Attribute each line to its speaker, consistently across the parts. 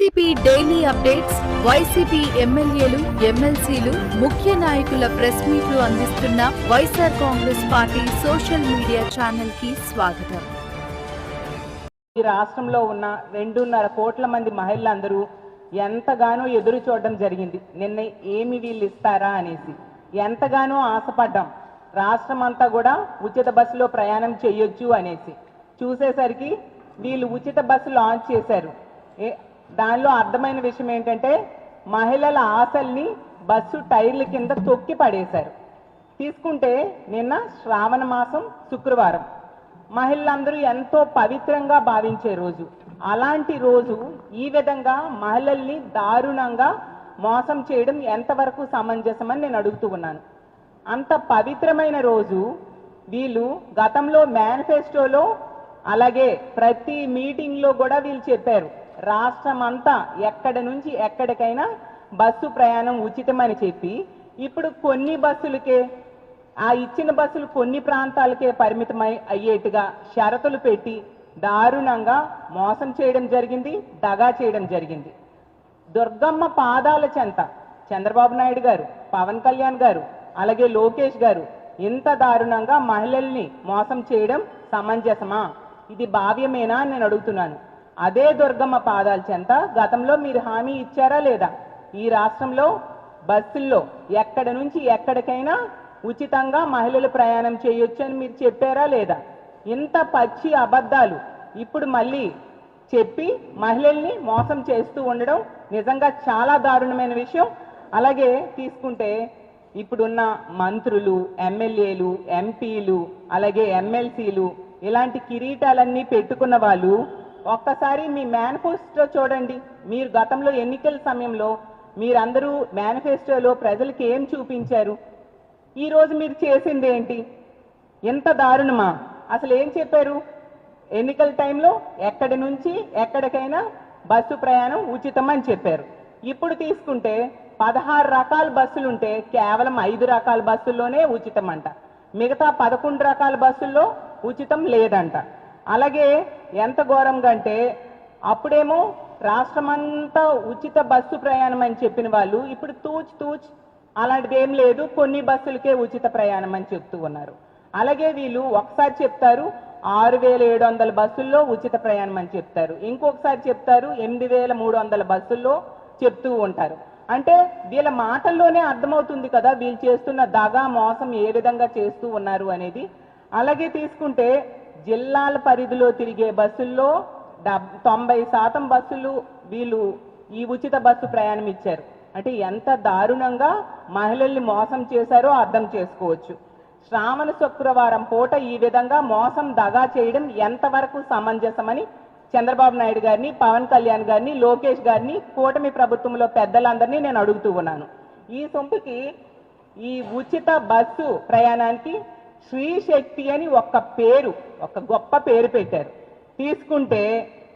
Speaker 1: YCP daily updates YCP ఎమ్మెల్యేలు ఎమ్మెల్సీలు ముఖ్య నాయకుల ప్రెస్ మీట్లు అందిస్తున్న YSR Congress party social media ఛానల్కి స్వాగతం.
Speaker 2: ఈ రాష్ట్రంలో ఉన్న రెండున్నర కోట్ల మంది మహిళలందరూ ఎంతగానో ఎదురు చూడడం జరిగింది. నిన్న ఏమి వీళ్ళు ఇస్తారా అనేసి. ఎంతగానో ఆశపడ్డాం. రాష్ట్రం అంతా కూడా ఉచిత బస్సులో ప్రయాణం చేయొచ్చు అనేసి. చూసేసరికి వీళ్ళు ఉచిత బస్సు లాంచ్ చేశారు. ఏ- దానిలో అర్థమైన విషయం ఏంటంటే మహిళల ఆశల్ని బస్సు టైర్ల కింద తొక్కి పడేశారు. తీసుకుంటే నిన్న శ్రావణ మాసం శుక్రవారం. మహిళలందరూ ఎంతో పవిత్రంగా భావించే రోజు. అలాంటి రోజు ఈ విధంగా మహిళల్ని దారుణంగా మోసం చేయడం ఎంతవరకు సమంజసమని నేను అడుగుతూ ఉన్నాను. అంత పవిత్రమైన రోజు వీళ్ళు గతంలో మేనిఫెస్టోలో అలాగే ప్రతి మీటింగ్లో కూడా వీళ్ళు చెప్పారు. రాష్ట్రం అంతా ఎక్కడి నుంచి ఎక్కడికైనా బస్సు ప్రయాణం ఉచితమని చెప్పి ఇప్పుడు కొన్ని బస్సులకే ఆ ఇచ్చిన బస్సులు కొన్ని ప్రాంతాలకే పరిమితమై అయ్యేట్టుగా షరతులు పెట్టి దారుణంగా మోసం చేయడం జరిగింది దగా చేయడం జరిగింది. దుర్గమ్మ పాదాల చెంత చంద్రబాబు నాయుడు గారు పవన్ కళ్యాణ్ గారు అలాగే లోకేష్ గారు ఇంత దారుణంగా మహిళల్ని మోసం చేయడం సమంజసమా? ఇది భావ్యమేనా నేను అడుగుతున్నాను. అదే దుర్గమ్మ పాదాల చెంత గతంలో మీరు హామీ ఇచ్చారా లేదా? ఈ రాష్ట్రంలో బస్సుల్లో ఎక్కడి నుంచి ఎక్కడికైనా ఉచితంగా మహిళలు ప్రయాణం చేయొచ్చు అని మీరు చెప్పారా లేదా? ఇంత పచ్చి అబద్ధాలు ఇప్పుడు మళ్ళీ చెప్పి మహిళల్ని మోసం చేస్తూ ఉండడం నిజంగా చాలా దారుణమైన విషయం. అలాగే తీసుకుంటే ఇప్పుడున్న మంత్రులు ఎమ్మెల్యేలు ఎంపీలు అలాగే ఎమ్మెల్సీలు ఇలాంటి కిరీటాలన్నీ పెట్టుకున్న వాళ్ళు ఒక్కసారి మీ మేనిఫెస్టో చూడండి. మీరు గతంలో ఎన్నికల సమయంలో మీరందరూ మేనిఫెస్టోలో ప్రజలకు ఏం చూపించారు? ఈరోజు మీరు చేసింది ఏంటి? ఎంత దారుణమా? అసలు ఏం చెప్పారు? ఎన్నికల టైంలో ఎక్కడి నుంచి ఎక్కడికైనా బస్సు ప్రయాణం ఉచితం అని చెప్పారు. ఇప్పుడు తీసుకుంటే పదహారు రకాల బస్సులుంటే కేవలం ఐదు రకాల బస్సుల్లోనే ఉచితం అంట మిగతా పదకొండు రకాల బస్సుల్లో ఉచితం లేదంట. అలాగే ఎంత ఘోరంగా అంటే అప్పుడేమో రాష్ట్రమంతా ఉచిత బస్సు ప్రయాణం అని చెప్పిన వాళ్ళు ఇప్పుడు తూచ్ తూచ్ అలాంటిది ఏం లేదు కొన్ని బస్సులకే ఉచిత ప్రయాణం అని చెప్తూ ఉన్నారు. అలాగే వీళ్ళు ఒకసారి చెప్తారు ఆరు వేల ఏడు వందల బస్సుల్లో ఉచిత ప్రయాణం అని చెప్తారు. ఇంకొకసారి చెప్తారు ఎనిమిది వేల మూడు వందల బస్సుల్లో చెప్తూ ఉంటారు. అంటే వీళ్ళ మాటల్లోనే అర్థమవుతుంది కదా వీళ్ళు చేస్తున్న దగా మోసం ఏ విధంగా చేస్తూ ఉన్నారు అనేది. అలాగే తీసుకుంటే జిల్లాల పరిధిలో తిరిగే బస్సుల్లో డబ్ తొంభై శాతం బస్సులు వీళ్ళు ఈ ఉచిత బస్సు ప్రయాణం ఇచ్చారు. అంటే ఎంత దారుణంగా మహిళల్ని మోసం చేశారో అర్థం చేసుకోవచ్చు. శ్రావణ శుక్రవారం పూట ఈ విధంగా మోసం దగా చేయడం ఎంతవరకు సమంజసమని చంద్రబాబు నాయుడు గారిని పవన్ కళ్యాణ్ గారిని లోకేష్ గారిని కూటమి ప్రభుత్వంలో పెద్దలందరినీ నేను అడుగుతూ ఉన్నాను. ఈ సొంపుకి ఈ ఉచిత బస్సు ప్రయాణానికి శ్రీశక్తి అని ఒక పేరు ఒక గొప్ప పేరు పెట్టారు. తీసుకుంటే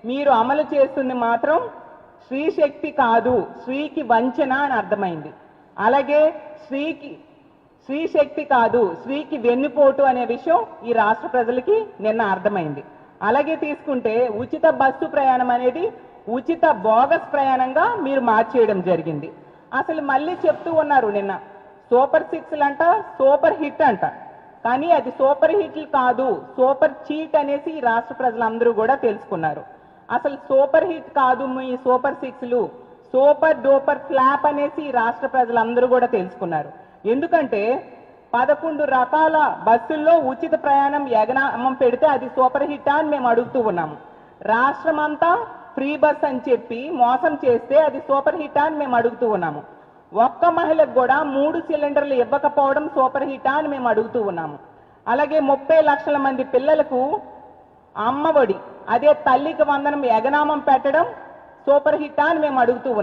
Speaker 2: మీరు అమలు చేస్తుంది మాత్రం శ్రీశక్తి కాదు శ్రీకి వంచన అని అర్థమైంది. అలాగే శ్రీకి శ్రీశక్తి కాదు శ్రీకి వెన్నుపోటు అనే విషయం ఈ రాష్ట్ర ప్రజలకి నిన్న అర్థమైంది. అలాగే తీసుకుంటే ఉచిత బస్సు ప్రయాణం అనేది ఉచిత బోగస్ ప్రయాణంగా మీరు మార్చేయడం జరిగింది. అసలు మళ్ళీ చెప్తూ ఉన్నారు నిన్న. సూపర్ సిక్స్లు అంట సూపర్ హిట్ అంట. కానీ అది సూపర్ హిట్లు కాదు. సూపర్ చీట్ అనేసి ఈ రాష్ట్ర ప్రజలందరూ కూడా తెలుసుకున్నారు. అసలు సూపర్ హిట్ కాదు మీ సూపర్ సిక్స్లు. సూపర్ డూపర్ ఫ్లాప్ అనేసి ఈ రాష్ట్ర ప్రజలందరూ కూడా తెలుసుకున్నారు. ఎందుకంటే పదకొండు రకాల బస్సుల్లో ఉచిత ప్రయాణం ఎగనామం పెడితే అది సూపర్ హిట్ అని మేము అడుగుతూ ఉన్నాము. రాష్ట్రం అంతా ఫ్రీ బస్ అని చెప్పి మోసం చేస్తే అది సూపర్ హిట్ అని మేము అడుగుతూ ఉన్నాము. ఒక్క మహిళకు కూడా మూడు సిలిండర్లు ఇవ్వకపోవడం సూపర్ హిట్ అని మేము అడుగుతూ ఉన్నాము. అలాగే ముప్పై లక్షల మంది పిల్లలకు అమ్మఒడి అదే తల్లికి వందనం ఎగనామం పెట్టడం సూపర్ హిట్ అని మేము అడుగుతూ ఉన్నాం